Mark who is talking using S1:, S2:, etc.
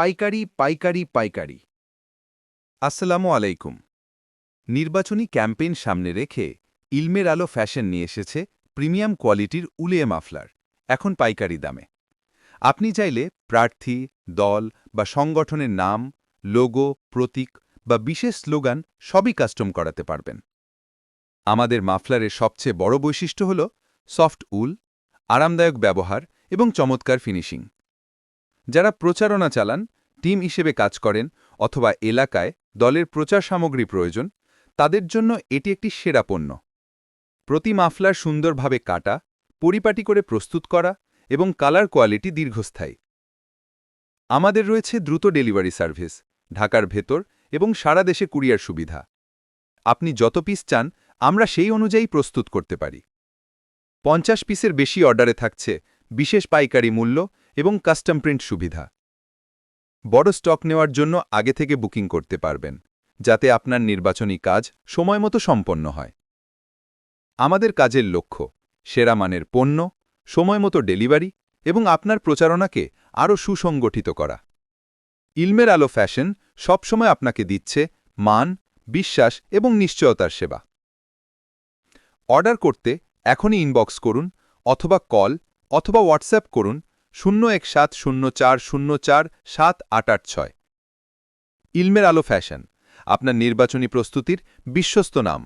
S1: পাইকারি পাইকারি পাইকারি। আসসালামু আলাইকুম। নির্বাচনী ক্যাম্পেইন সামনে রেখে ইলমের আলো ফ্যাশন নিয়ে এসেছে প্রিমিয়াম কোয়ালিটির উলিয়ে মাফলার, এখন পাইকারি দামে। আপনি চাইলে প্রার্থী, দল বা সংগঠনের নাম, লোগো, প্রতীক বা বিশেষ স্লোগান সবই কাস্টম করাতে পারবেন। আমাদের মাফলারের সবচেয়ে বড় বৈশিষ্ট্য হল সফট উল, আরামদায়ক ব্যবহার এবং চমৎকার ফিনিশিং। যারা প্রচারণা চালান, টিম হিসেবে কাজ করেন অথবা এলাকায় দলের প্রচার সামগ্রী প্রয়োজন, তাদের জন্য এটি একটি সেরা পণ্য। প্রতি মাফলার সুন্দরভাবে কাটা, পরিপাটি করে প্রস্তুত করা এবং কালার কোয়ালিটি দীর্ঘস্থায়ী। আমাদের রয়েছে দ্রুত ডেলিভারি সার্ভিস, ঢাকার ভেতর এবং সারা দেশে কুরিয়ার সুবিধা। আপনি যত পিস চান, আমরা সেই অনুযায়ী প্রস্তুত করতে পারি। পঞ্চাশ পিসের বেশি অর্ডারে থাকছে বিশেষ পাইকারি মূল্য এবং কাস্টম প্রিন্ট সুবিধা। বড় স্টক নেওয়ার জন্য আগে থেকে বুকিং করতে পারবেন, যাতে আপনার নির্বাচনী কাজ সময়মতো সম্পন্ন হয়। আমাদের কাজের লক্ষ্য, সেরা মানের পণ্য সময়মতো ডেলিভারি এবং আপনার প্রচারণাকে আরও সুসংগঠিত করা। ইলমের আলো ফ্যাশন সবসময় আপনাকে দিচ্ছে মান, বিশ্বাস এবং নিশ্চয়তার সেবা। অর্ডার করতে এখনই ইনবক্স করুন অথবা কল অথবা হোয়াটসঅ্যাপ করুন শূন্য এক সাত শূন্য চার শূন্য চার সাত আট আট ছয়। ইলমের আলো ফ্যাশন, আপনার নির্বাচনী প্রস্তুতির বিশ্বস্ত নাম।